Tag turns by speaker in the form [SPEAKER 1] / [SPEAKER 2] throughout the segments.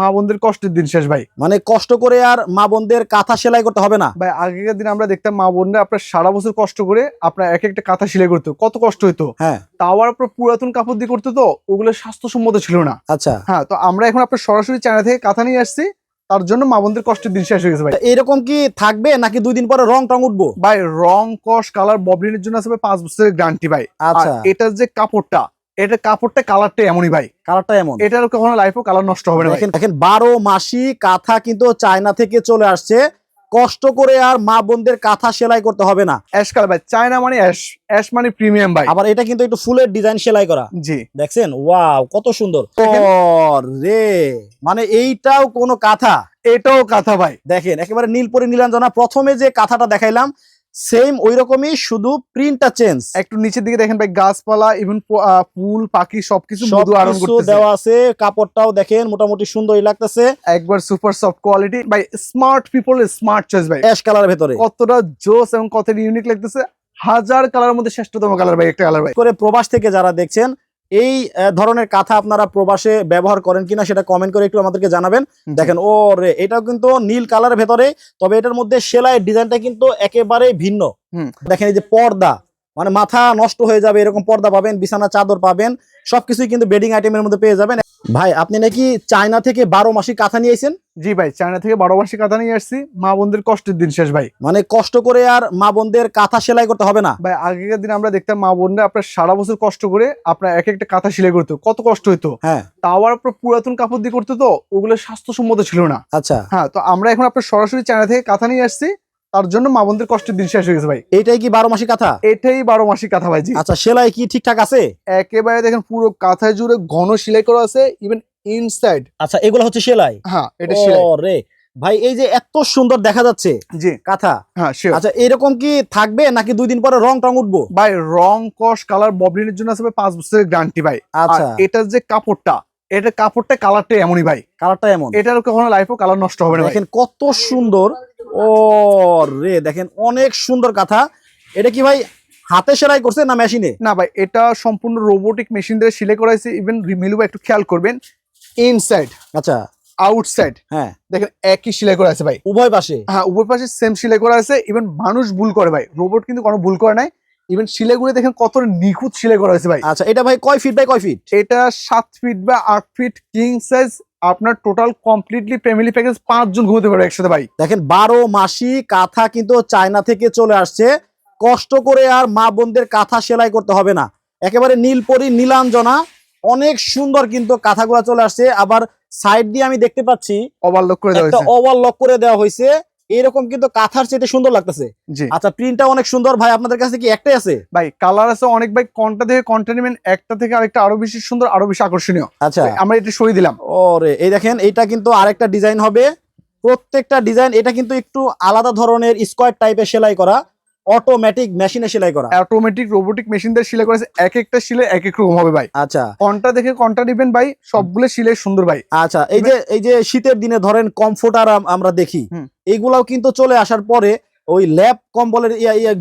[SPEAKER 1] মা বোনদের কষ্টের দিন শেষ ভাই।
[SPEAKER 2] মানে কষ্ট করে আর মা বোনদের কাঁথা সেলাই করতে হবে না।
[SPEAKER 1] ভাই আগেকার দিন আমরা দেখতাম মা বোনরা আপনার সারা বছর কষ্ট করে আপনার এক একটা কাঁথা সেলাই করতো। কত কষ্ট হতো
[SPEAKER 2] হ্যাঁ।
[SPEAKER 1] তাও আর আপনার পুরাতন কাপড় দিয়ে করতো তো ওগুলো স্বাস্থ্যসম্মত ছিল না।
[SPEAKER 2] আচ্ছা।
[SPEAKER 1] হ্যাঁ তো আমরা এখন আপনার সরাসরি চায়না থেকে কাঁথা নিয়ে আসছি। তার জন্য মা বোনদের কষ্টের দিন শেষ হয়ে গেছে ভাই।
[SPEAKER 2] এরকম কি থাকবে নাকি দুই দিন পরে রং টং উঠবো?
[SPEAKER 1] ভাই রং কস কালার ববলিনের জন্য আছে ভাই পাঁচ বছরের গ্যারান্টি ভাই।
[SPEAKER 2] আচ্ছা।
[SPEAKER 1] এটার যে কাপড়টা এটা কাপড়টা কালারটা এমনই ভাই।
[SPEAKER 2] কালারটা এমন।
[SPEAKER 1] এটার কখনো লাইফও কালার নষ্ট হবে না
[SPEAKER 2] দেখেন দেখেন বারো মাসি কাঁথা কিন্তু চায়না থেকে চলে আসছে। কষ্ট করে আর মা বোনদের কাঁথা সেলাই করতে হবে না।
[SPEAKER 1] অ্যাশ কালার ভাই চায়না মানে অ্যাশ অ্যাশ মানে প্রিমিয়াম ভাই।
[SPEAKER 2] আবার এটা কিন্তু একটু ফুলের ডিজাইন সেলাই করা।
[SPEAKER 1] জি।
[SPEAKER 2] দেখছেন? ওয়াও কত সুন্দর। রে মানে এইটাও কোনো কাঁথা?
[SPEAKER 1] এটাও কাঁথা ভাই।
[SPEAKER 2] দেখেন একেবারে নীল নীলপরি নীলাঞ্জনা। প্রথমে যে কাঁথাটা দেখাইলাম সেম ওই রকমই শুধু প্রিন্টটা চেঞ্জ
[SPEAKER 1] একটু নিচের দিকে দেখেন ভাই গাছপালা ইভেন ফুল পাখি সবকিছু মধু আরণ করতেছে।
[SPEAKER 2] দেওয়া আছে কাপড়টাও দেখেন মোটামুটি সুন্দরই লাগতেছে।
[SPEAKER 1] একবার সুপার সফট কোয়ালিটি ভাই স্মার্ট পিপল স্মার্ট চয়েস ভাই।
[SPEAKER 2] অ্যাশ কালারের ভেতরে।
[SPEAKER 1] কতটা জোস এবং কতটা ইউনিক লাগতেছে। হাজার কালারের মধ্যে শ্রেষ্ঠতম কালার ভাই একটা কালার ভাই।
[SPEAKER 2] করে প্রবাস থেকে যারা দেখছেন এই ধরনের কাঁথা আপনারা প্রবাসে ব্যবহার করেন কিনা সেটা কমেন্ট করে একটু আমাদেরকে জানাবেন। দেখেন ও রে এটাও কিন্তু নীল কালারের ভেতরে তবে এটার মধ্যে সেলাইয়ের ডিজাইনটা কিন্তু একেবারে ভিন্ন। দেখেন এই যে পর্দা মানে মাথা নষ্ট হয়ে যাবে এরকম পর্দা পাবেন বিছানা চাদর পাবেন সবকিছুই কিন্তু বেডিং আইটেমের মধ্যে পেয়ে যাবেন। ভাই আপনি নাকি চায়না থেকে বারো মাসি কাঁথা নিয়েছেন
[SPEAKER 1] জি ভাই চায়না থেকে বারো মাসে কাঁথা নিয়ে আসছি। মা বোনদের কষ্টের দিন শেষ ভাই।
[SPEAKER 2] মানে কষ্ট করে আর মা বোনদের কাঁথা সেলাই করতে হবে না?
[SPEAKER 1] ভাই আগেকার দিন আমরা দেখতাম মা বোনরা আপনার সারা বছর কষ্ট করে আপনার এক একটা কাঁথা সেলাই করতো। কত কষ্ট হতো
[SPEAKER 2] হ্যাঁ।
[SPEAKER 1] তাও আর আপনার পুরাতন কাপড় দিয়ে করতো তো ওগুলো স্বাস্থ্যসম্মত ছিল না।
[SPEAKER 2] আচ্ছা।
[SPEAKER 1] হ্যাঁ তো আমরা এখন আপনার সরাসরি চায়না থেকে কাঁথা নিয়ে আসছি। তার জন্য মা বোনদের কষ্টের দিন শেষ হয়ে গেছে ভাই।
[SPEAKER 2] এটাই কি বারো মাসি কাঁথা?
[SPEAKER 1] এটাই বারো মাসি কাঁথা ভাই
[SPEAKER 2] আচ্ছা সেলাই কি ঠিকঠাক আছে?
[SPEAKER 1] একেবারে দেখেন পুরো কাঁথা জুড়ে ঘন সেলাই করা আছে ইভেন ইনসাইড
[SPEAKER 2] আচ্ছা এগুলো হচ্ছে সেলাই?
[SPEAKER 1] হ্যাঁ এটা সেলাই।
[SPEAKER 2] রে। ভাই এই যে এত সুন্দর দেখা যাচ্ছে
[SPEAKER 1] জি।
[SPEAKER 2] কাঁথা।
[SPEAKER 1] হ্যাঁ।
[SPEAKER 2] আচ্ছা এরকম কি থাকবে নাকি দুই দিন পরে রং টং উঠবো?
[SPEAKER 1] ভাই রং কস কালার ববলিনের জন্য আছে পাঁচ বছরের গ্যারান্টি ভাই।
[SPEAKER 2] আচ্ছা।
[SPEAKER 1] এটার যে কাপড়টা এটা কাপড়টা কালারটা এমনই ভাই।
[SPEAKER 2] কালারটা এমন।
[SPEAKER 1] এটার কখনো লাইফও কালার নষ্ট হবে না
[SPEAKER 2] দেখেন কত সুন্দর ও রে দেখেন অনেক সুন্দর কাঁথা। এটা কি ভাই হাতে সেলাই করছে না মেশিনে?
[SPEAKER 1] না ভাই এটা সম্পূর্ণ রোবোটিক মেশিন দিয়ে সেলাই করা হয়েছে ইভেন মিলু একটু খেয়াল করবেন ইনসাইড
[SPEAKER 2] আচ্ছা।
[SPEAKER 1] আউটসাইড
[SPEAKER 2] হ্যাঁ।
[SPEAKER 1] দেখেন একই সেলাই করা আছে ভাই।
[SPEAKER 2] উভয় পাশে?
[SPEAKER 1] হ্যাঁ উভয় পাশে সেম সেলাই করা আছে। ইভেন মানুষ ভুল করে ভাই। রোবট কিন্তু কোনো ভুল করে নাই। ইভেন সেলাইগুলো দেখেন কত নিখুঁত সেলাই করা হয়েছে ভাই।
[SPEAKER 2] আচ্ছা এটা ভাই কয় ফিট বাই কয় ফিট
[SPEAKER 1] এটা সাত ফিট বা আট ফিট কিং সাইজ আপনার টোটাল কমপ্লিটলি ফ্যামিলি প্যাকেজ পাঁচজন ঘুমোতে পারবে একসাথে ভাই।
[SPEAKER 2] দেখেন বারো মাসি কাঁথা কিন্তু চায়না থেকে চলে আসছে। কষ্ট করে আর মা বোনদের কাঁথা সেলাই করতে হবে না। একেবারে নীলপরি নীলাঞ্জনা অনেক সুন্দর কিন্তু কাঁথাগুলা চলে আসছে। আবার সাইড দিয়ে আমি দেখতে পাচ্ছি
[SPEAKER 1] ওভারলক করে দেওয়া হয়েছে।
[SPEAKER 2] ওভারলক করে দেওয়া হয়েছে। এরকম কিন্তু কাঁথার চেয়ে সুন্দর লাগতেছে। আচ্ছা প্রিন্টটা অনেক সুন্দর। ভাই আপনাদের কাছে কি একটাই আছে?
[SPEAKER 1] ভাই কালার আছে অনেক। ভাই কোনটা থেকে কোনটা নেবেন একটা থেকে আরেকটা আরও বেশি সুন্দর আরও বেশি আকর্ষণীয়।
[SPEAKER 2] আচ্ছা।
[SPEAKER 1] আমরা এটা সরিয়ে দিলাম।
[SPEAKER 2] ওরে এই দেখেন এটা কিন্তু আরেকটা ডিজাইন হবে। প্রত্যেকটা ডিজাইন এটা কিন্তু একটু আলাদা ধরনের স্কোয়ার টাইপের সেলাই করা। অটোমেটিক মেশিনে সেলাই করা।
[SPEAKER 1] অটোমেটিক রোবোটিক মেশিন দিয়ে সেলাই করেছে এক একটা সিলে এক এক রকম হবে ভাই।
[SPEAKER 2] আচ্ছা।
[SPEAKER 1] কোনটা দেখে কোনটা নেবেন ভাই। সবগুলো সিলে সুন্দর ভাই।
[SPEAKER 2] আচ্ছা এই যে এই যে শীতের দিনে ধরেন কমফোর্টার আমরা দেখি
[SPEAKER 1] হুম।
[SPEAKER 2] এইগুলাও কিন্তু চলে আসার পরে ওই ল্যাব কম্বলের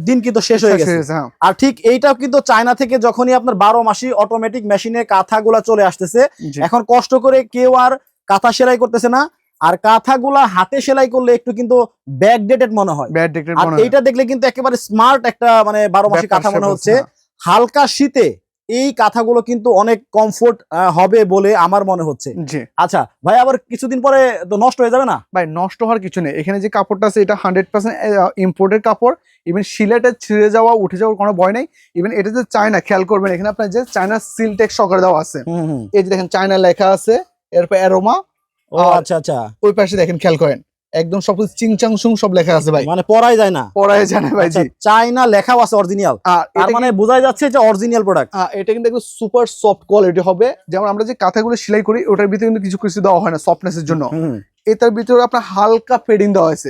[SPEAKER 2] দিন কিন্তু শেষ হয়ে গেছে।
[SPEAKER 1] হ্যাঁ
[SPEAKER 2] আর ঠিক এইটাও কিন্তু চায়না থেকে যখনই আপনার বারো মাসি অটোমেটিক মেশিনে কাঁথাগুলা চলে আসতেছে এখন কষ্ট করে কেউ আর কাঁথা সেলাই করতেছে না। আর কাঁথাগুলা হাতে সেলাই করলে একটু কিন্তু ব্যাকডেটেড মনে হয়। আর এইটা দেখলে কিন্তু একেবারে স্মার্ট একটা মানে বারো মাসি কাঁথা মনে হচ্ছে। হালকা শীতে এই কাঁথাগুলো কিন্তু অনেক কমফোর্ট হবে বলে আমার মনে হচ্ছে। আচ্ছা ভাই আবার কিছুদিন পরে তো নষ্ট হয়ে যাবে না?
[SPEAKER 1] ভাই নষ্ট হওয়ার কিছু নেই। এখানে যে কাপড়টা আছে এটা হান্ড্রেড পার্সেন্ট ইম্পোর্টেড কাপড়। ইভেন সিলেটে ছিঁড়ে যাওয়া উঠে যাওয়ার কোনো ভয় নেই। ইভেন এটা যে চায়না খেয়াল করবেন এখানে আপনার যে চায়না সিলটেক সকার দেওয়া আছে। এই যে দেখেন চায়না লেখা আছে এরপর অ্যারোমা
[SPEAKER 2] ও আচ্ছা আচ্ছা।
[SPEAKER 1] ওই পাশে দেখেন খেয়াল করেন একদম সব চিংচাং সুং সব লেখা আছে ভাই।
[SPEAKER 2] মানে পড়াই যায় না।
[SPEAKER 1] পড়ায় জানে ভাই
[SPEAKER 2] আচ্ছা,
[SPEAKER 1] জি
[SPEAKER 2] চায়না লেখাও আছে অরিজিনাল তার মানে বোঝাই যাচ্ছে যে অরিজিনাল প্রোডাক্ট
[SPEAKER 1] এটা কিন্তু একদম সুপার সফট কোয়ালিটি হবে। যেমন আমরা যে কাঁথাগুলো সেলাই করি ওটার ভিতরে কিন্তু কিছু কিছু দেওয়া হয় না সফটনেসের জন্য। এটার ভিতরে আপনার হালকা পেডিং দেওয়া হয়েছে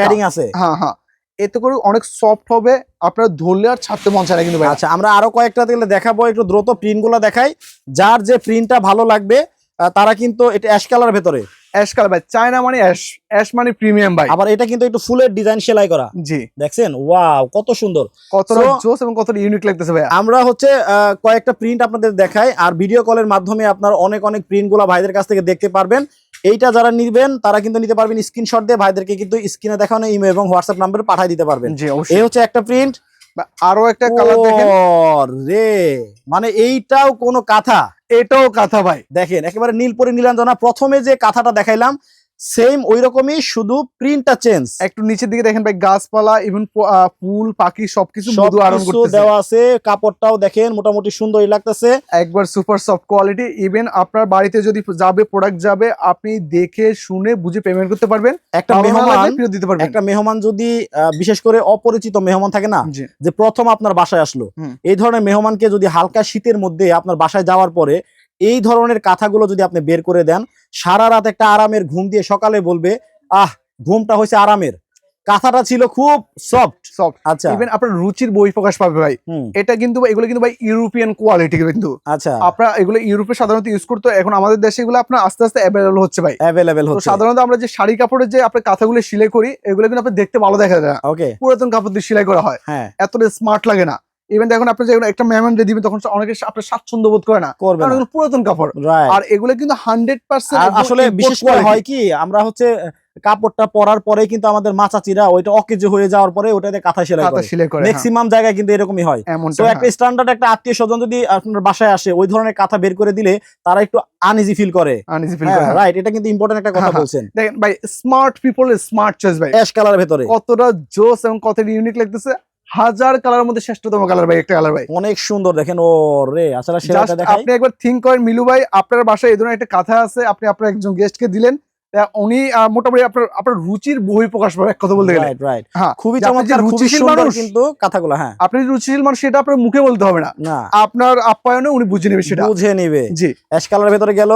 [SPEAKER 2] প্যাডিং আছে।
[SPEAKER 1] হ্যাঁ হ্যাঁ। এতে করে অনেক সফট হবে আপনার ধরলে আর ছাড়তে মন চায় না কিন্তু ভাই।
[SPEAKER 2] আচ্ছা আমরা আরও কয়েকটা দেখলে দেখাবো একটু দ্রুত প্রিন্টগুলো দেখাই। যার যে প্রিন্টটা ভালো লাগবে তারা কিন্তু এটা অ্যাশ কালার ভেতরে।
[SPEAKER 1] অ্যাশ কালার ভাই। চায়না মানে অ্যাশ অ্যাশ মানে প্রিমিয়াম ভাই।
[SPEAKER 2] আবার এটা কিন্তু একটু ফুলের ডিজাইন সেলাই করা।
[SPEAKER 1] জি।
[SPEAKER 2] দেখছেন? ওয়াও কত সুন্দর। So-
[SPEAKER 1] জোস এবং কতটা ইউনিক লাগতেছে ভাই
[SPEAKER 2] আমরা হচ্ছে আহ, কয়েকটা প্রিন্ট আপনাদের দেখাই আর ভিডিও কলের মাধ্যমে আপনার অনেক অনেক প্রিন্টগুলা ভাইদের কাছ থেকে দেখতে পারবেন। এইটা যারা নিবেন তারা কিন্তু নিতে পারবেন স্ক্রিনশট দিয়ে ভাইদেরকে কিন্তু স্ক্রিনে দেখানো ইমেল এবং হোয়াটসঅ্যাপ নাম্বারে পাঠিয়ে দিতে পারবেন।
[SPEAKER 1] জি
[SPEAKER 2] এই হচ্ছে একটা প্রিন্ট
[SPEAKER 1] আরও একটা কালার দেখেন।
[SPEAKER 2] রে। মানে এইটাও কোনো কাঁথা?
[SPEAKER 1] এটাও কাঁথা ভাই।
[SPEAKER 2] দেখেন একেবারে নীল পরে নীলাঞ্জনা। প্রথমে যে কাঁথাটা দেখাইলাম সেম ওই রকমই শুধু প্রিন্টটা চেঞ্জ
[SPEAKER 1] একটু নিচের দিকে দেখেন ভাই গাছপালা ইভেন ফুল পাখি সবকিছু
[SPEAKER 2] সব
[SPEAKER 1] মধু আরম্ভ
[SPEAKER 2] কিছু
[SPEAKER 1] করতেছে।
[SPEAKER 2] দেওয়া আছে কাপড়টাও দেখেন মোটামুটি সুন্দরই লাগতেছে।
[SPEAKER 1] একবার সুপার সফট কোয়ালিটি ইভেন আপনার বাড়িতে যদি যাবে প্রোডাক্ট যাবে আপনি দেখে শুনে বুঝে পেমেন্ট করতে পারবেন।
[SPEAKER 2] একটা মেহমান
[SPEAKER 1] দিতে পারবেন।
[SPEAKER 2] একটা মেহমান যদি বিশেষ করে অপরিচিত মেহমান থাকে না যে প্রথম আপনার বাসায় আসলো এই ধরনের মেহমানকে যদি হালকা শীতের মধ্যে আপনার বাসায় যাওয়ার পরে এই ধরনের কাঁথাগুলো যদি আপনি বের করে দেন সারা রাত একটা আরামের ঘুম দিয়ে সকালে বলবে আহ ঘুমটা হয়েছে আরামের। কাঁথাটা ছিল খুব সফট
[SPEAKER 1] সফট
[SPEAKER 2] আচ্ছা।
[SPEAKER 1] ইভেন আপনার রুচির বই প্রকাশ পাবে ভাই। এটা কিন্তু এগুলো কিন্তু ভাই ইউরোপিয়ান কোয়ালিটি কিন্তু।
[SPEAKER 2] আচ্ছা।
[SPEAKER 1] আপনারা এগুলো ইউরোপে সাধারণত ইউজ করতো এখন আমাদের দেশে এগুলো আপনার আস্তে আস্তে অ্যাভেলেবল হচ্ছে ভাই।
[SPEAKER 2] অ্যাভেলেবেল
[SPEAKER 1] তো
[SPEAKER 2] হচ্ছে।
[SPEAKER 1] সাধারণত আমরা যে শাড়ি কাপড়ের যে আপনার কাঁথাগুলো সেলাই করি এগুলো কিন্তু আপনার দেখতে ভালো দেখা যায় না।
[SPEAKER 2] ওকে
[SPEAKER 1] পুরাতন কাপড় দিয়ে সেলাই করা হয়।
[SPEAKER 2] হ্যাঁ।
[SPEAKER 1] এতটা স্মার্ট লাগে না। ইভেন দেখুন আপনি যখন একটা মেহমান দিয়ে দিবেন তখন অনেকে আপনার স্বাচ্ছন্দ্য বোধ করে না।
[SPEAKER 2] করবে
[SPEAKER 1] কারণ এগুলো পুরাতন কাপড়। আর এগুলো কিন্তু হান্ড্রেড পার্সেন্ট
[SPEAKER 2] আসলে বিশেষ করে হয় কি আমরা হচ্ছে কাপড়টা পরার পরে কিন্তু আমাদের মাচাচিরা ওইটা অকেজো হয়ে যাওয়ার পরে ওটাতে কাঁথা সেলাই
[SPEAKER 1] কাঁথা
[SPEAKER 2] করে।
[SPEAKER 1] সেলাই করে হ্যাঁ।
[SPEAKER 2] ম্যাক্সিমাম জায়গায় কিন্তু এরকমই হয়। তো
[SPEAKER 1] হ্যাঁ।
[SPEAKER 2] একটা স্ট্যান্ডার্ড একটা আত্মীয় স্বজন যদি আপনার বাসায় আসে ওই ধরনের কাঁথা বের করে দিলে তারা একটু আনইজি ফিল করে।
[SPEAKER 1] আনইজি ফিল করে হ্যাঁ।
[SPEAKER 2] রাইট এটা কিন্তু ইম্পর্টেন্ট একটা কথা
[SPEAKER 1] হ্যাঁ, হ্যাঁ।
[SPEAKER 2] বলছেন।
[SPEAKER 1] দেখেন ভাই স্মার্ট পিপল স্মার্ট চয়েস ভাই।
[SPEAKER 2] অ্যাশ কালারের ভেতরে।
[SPEAKER 1] কতটা জোস এবং কতটা ইউনিক লাগতেছে। হাজার কালারের মধ্যে শ্রেষ্ঠতম কালার ভাই একটা কালার ভাই
[SPEAKER 2] অনেক সুন্দর দেখেন ও রে আসলে সেটা দেখাই।
[SPEAKER 1] আপনি একবার থিঙ্ক করেন মিলু ভাই আপনার বাসায় এই ধরনের একটা কথা আছে আপনি আপনার একজন গেস্টকে দিলেন উনি মোটামুটি আপনার আপনার রুচির বই প্রকাশ পাবে এক কথা বলতে গেলে।
[SPEAKER 2] রাইট রাইট
[SPEAKER 1] হ্যাঁ
[SPEAKER 2] খুবই চমৎকার
[SPEAKER 1] রুচিশীল মানুষ,
[SPEAKER 2] কিন্তু কথাগুলো হ্যাঁ।
[SPEAKER 1] আপনি রুচিশীল মানুষ সেটা আপনার মুখে বলতে হবে না।
[SPEAKER 2] না।
[SPEAKER 1] আপনার আপ্যায়নে উনি বুঝে নেবে সেটা।
[SPEAKER 2] বুঝে নিবে।
[SPEAKER 1] জি।
[SPEAKER 2] অ্যাশ কালারের ভেতরে গেল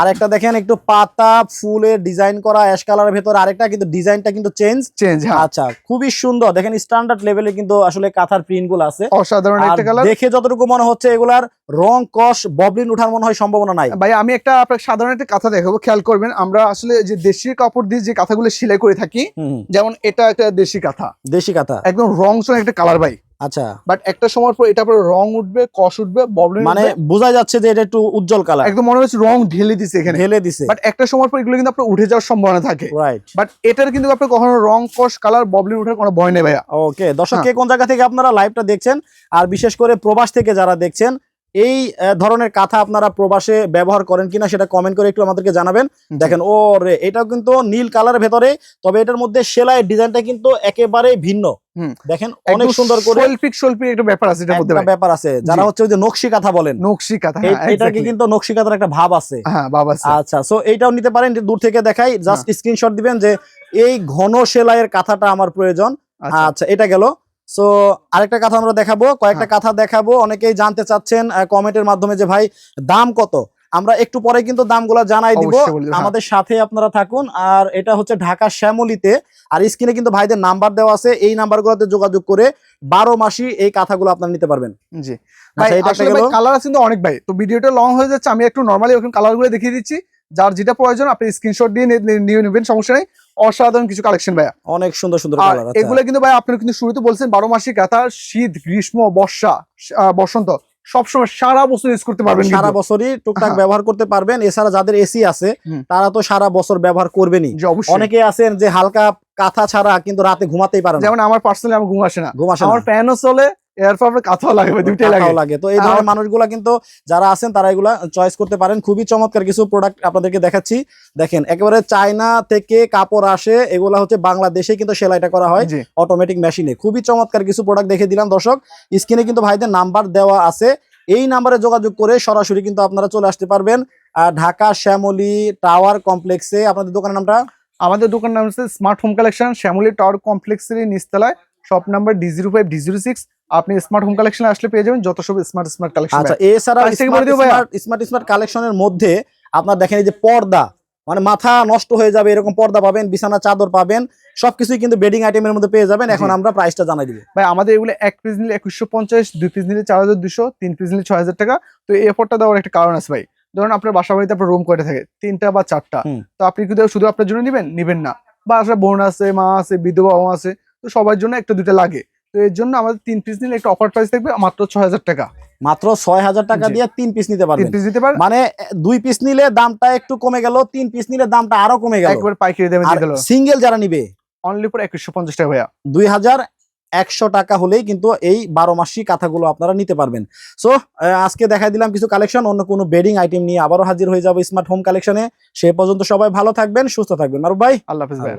[SPEAKER 2] আরেকটা দেখেন একটু পাতা ফুলের ডিজাইন করা অ্যাশ কালারের ভেতরে আরেকটা কিন্তু ডিজাইনটা কিন্তু চেঞ্জ
[SPEAKER 1] চেঞ্জ হ্যাঁ।
[SPEAKER 2] আচ্ছা খুবই সুন্দর। দেখেন স্ট্যান্ডার্ড লেভেলে কিন্তু আসলে কাঁথার প্রিন্টগুলো আছে।
[SPEAKER 1] অসাধারণ একটা কালার
[SPEAKER 2] দেখে যতটুকু মনে হচ্ছে এগুলার রং কস ববলিন উঠার মনে হয় সম্ভাবনা নাই।
[SPEAKER 1] ভাই আমি একটা আপনার সাধারণ একটা কথা দেখাবো খেয়াল করবেন। আমরা আসলে যে দেশি কাপড় দিয়ে যে কাঁথাগুলো সেলাই করে থাকি যেমন এটা একটা দেশি কাঁথা।
[SPEAKER 2] দেশি কাঁথা।
[SPEAKER 1] একদম রং একটা কালার ভাই।
[SPEAKER 2] আচ্ছা।
[SPEAKER 1] বাট একটা সময় পর এটা পরে রং উঠবে কষ উঠবে প্রবলেম
[SPEAKER 2] মানে বোঝা যাচ্ছে যে এটা একটু উজ্জ্বল কালার
[SPEAKER 1] একদম মনে হচ্ছে রং ঢেলে দিছে এখানে।
[SPEAKER 2] ঢেলে দিছে।
[SPEAKER 1] বাট একটা সময় পর এগুলো কিন্তু আপনার উঠে যাওয়ার সম্ভাবনা থাকে।
[SPEAKER 2] রাইট
[SPEAKER 1] বাট এটার কিন্তু আপনার কখনো রং কষ কালার ববলিন ওঠার কোনো ভয় নেই ভাইয়া।
[SPEAKER 2] ওকে দর্শক
[SPEAKER 1] হ্যাঁ।
[SPEAKER 2] কে কোন জায়গা থেকে আপনারা লাইভটা দেখছেন আর বিশেষ করে প্রবাস থেকে যারা দেখছেন এই ধরনের কাঁথা আপনারা প্রবাসে ব্যবহার করেন কিনা সেটা কমেন্ট করে একটু আমাদেরকে জানাবেন। দেখেন ও রে এটাও কিন্তু নীল কালারের ভেতরে তবে এটার মধ্যে সেলাইয়ের ডিজাইনটা কিন্তু একেবারে ভিন্ন। দেখেন অনেক সুন্দর করে
[SPEAKER 1] শৈল্পিক শৈল্পিক একটা ব্যাপার আছে এটার মধ্যে
[SPEAKER 2] ব্যাপার আছে। যারা হচ্ছে ওই যে নকশি কাঁথা বলেন
[SPEAKER 1] নকশি কাঁথা হ্যাঁ,
[SPEAKER 2] এটাকে কিন্তু নকশি কাঁথার একটা ভাব আছে।
[SPEAKER 1] হ্যাঁ আছে।
[SPEAKER 2] আচ্ছা সো এইটাও নিতে পারেন দূর থেকে দেখাই জাস্ট স্ক্রিনশট দিবেন যে এই ঘন সেলাইয়ের কাঁথাটা আমার প্রয়োজন।
[SPEAKER 1] আচ্ছা।
[SPEAKER 2] আচ্ছা এটা গেল। সো আরেকটা কথা আমরা দেখাবো কয়েকটা
[SPEAKER 1] হ্যাঁ।
[SPEAKER 2] কথা দেখাবো। অনেকেই জানতে চাচ্ছেন কমেন্টের মাধ্যমে যে ভাই দাম কত? আমরা একটু পরে কিন্তু দামগুলো জানাই দিব।
[SPEAKER 1] হ্যাঁ।
[SPEAKER 2] আমাদের সাথে আপনারা থাকুন। আর এটা হচ্ছে ঢাকা শ্যামলিতে। আর স্ক্রিনে কিন্তু ভাইদের নাম্বার দেওয়া আছে। এই নাম্বারগুলোতে যোগাযোগ করে বারো মাসই এই কাঁথাগুলো আপনারা নিতে পারবেন।
[SPEAKER 1] জি। ভাই
[SPEAKER 2] আচ্ছা গেল।
[SPEAKER 1] কালার আছে কিন্তু অনেক ভাই। তো ভিডিওটা লং হয়ে যাচ্ছে আমি একটু নরমালি ওখানে কালারগুলো দেখিয়ে দিচ্ছি। যার যেটা প্রয়োজন আপনি স্ক্রিনশট দিয়ে নিয়ে নেবেন সমস্যা নেই। অসাধারণ কিছু কালেকশন ভাইয়া।
[SPEAKER 2] অনেক সুন্দর সুন্দর
[SPEAKER 1] আর এগুলো কিন্তু ভাই আপনি কিন্তু শুরুতে বলছেন বারো মাসিক কাঁথা শীত গ্রীষ্ম বর্ষা বসন্ত সবসময় সারা বছর ইউজ করতে পারবেন
[SPEAKER 2] সারা বছরই টুকটাক
[SPEAKER 1] হ্যাঁ।
[SPEAKER 2] ব্যবহার করতে পারবেন। এছাড়া যাদের এসি আছে তারা তো সারা বছর ব্যবহার করবেনই। অনেকে আছেন যে হালকা কাঁথা ছাড়া কিন্তু রাতে ঘুমাতেই পারে না।
[SPEAKER 1] যেমন আমার পার্সোনালি আমার ঘুম আসে না।
[SPEAKER 2] ঘুম আসে
[SPEAKER 1] আমার। ফ্যানও চলে এরপর আপনার কাঁথাও লাগে ভাই, দুইটাই লাগে।
[SPEAKER 2] লাগে। তো এই ধরনের মানুষগুলা কিন্তু যারা আছেন তারা এগুলা চয়েস করতে পারেন। খুবই চমৎকার কিছু প্রোডাক্ট আপনাদেরকে দেখাচ্ছি। দেখেন একেবারে চায়না থেকে কাপড় আসে এগুলা হচ্ছে বাংলাদেশে কিন্তু সেলাইটা করা হয় অটোমেটিক মেশিনে খুবই চমৎকার কিছু প্রোডাক্ট দেখে দিলাম দর্শক। স্ক্রিনে কিন্তু ভাইদের নাম্বার দেওয়া আছে। এই নাম্বারে যোগাযোগ করে সরাসরি কিন্তু আপনারা চলে আসতে পারবেন। আর ঢাকা শ্যামলী টাওয়ার কমপ্লেক্সে আপনাদের দোকানের নামটা?
[SPEAKER 1] আমাদের দোকান নাম হচ্ছে smart home collection Shyamoli tower কমপ্লেক্সের নিচতলায় shop number D zero five D zero six আপনি স্মার্ট হোম কালেকশন আসলে পেয়ে যাবেন যত সব স্মার্ট স্মার্ট কালেকশন
[SPEAKER 2] আচ্ছা এছাড়া? স্মার্ট স্মার্ট কালেকশনের মধ্যে আপনার দেখেন এই যে পর্দা মানে মাথা নষ্ট হয়ে যাবে এরকম পর্দা পাবেন বিছানা চাদর পাবেন সবকিছুই কিন্তু বেডিং আইটেমের মধ্যে পেয়ে যাবেন। এখন আমরা প্রাইসটা জানাই দিব।
[SPEAKER 1] ভাই আমাদের এগুলো এক পিস নিলে একুশশো পঞ্চাশ দুই পিস নিলে চার হাজার দুশো তিন পিস নিলে ছয় হাজার টাকা। তো এই অফারটা দেওয়ার একটা কারণ আছে ভাই। ধরুন আপনার বাসা বাড়িতে আপনার রুম কয়টা থাকে তিনটা বা চারটা। তো আপনি কিন্তু শুধু আপনার জন্য নিবেন? নিবেন না। বা আসলে বোন আছে মা আছে বিধবা আছে। তো সবার জন্য একটা দুইটা লাগে। তো এর জন্য আমাদের তিন পিস নিলে একটা অফার প্রাইস থাকবে মাত্র ছয় হাজার টাকা।
[SPEAKER 2] মাত্র ছয় হাজার টাকা দিয়ে তিন পিস নিতে পারবেন।
[SPEAKER 1] পিস দিতে পারেন
[SPEAKER 2] মানে দুই পিস নিলে দামটা একটু কমে গেল তিন পিস নিলে দামটা আরও কমে গেল।
[SPEAKER 1] একবার পাইকারি দামে দিয়ে দিল
[SPEAKER 2] সিঙ্গেল যারা নিবে
[SPEAKER 1] অনলি ফর একুশশো পঞ্চাশ টাকা ভাইয়া।
[SPEAKER 2] দুই হাজার একশো টাকা হলেই কিন্তু এই বারো মাসি কাঁথাগুলো আপনারা নিতে পারবেন। সো আজকে দেখাই দিলাম কিছু কালেকশন অন্য কোনো বেডিং আইটেম নিয়ে আবারও হাজির হয়ে যাব স্মার্ট হোম কালেকশনে সে পর্যন্ত সবাই ভালো থাকবেন সুস্থ থাকবেন। মারুফ ভাই।
[SPEAKER 1] আল্লাহ হাফিজ
[SPEAKER 2] হাফেজ।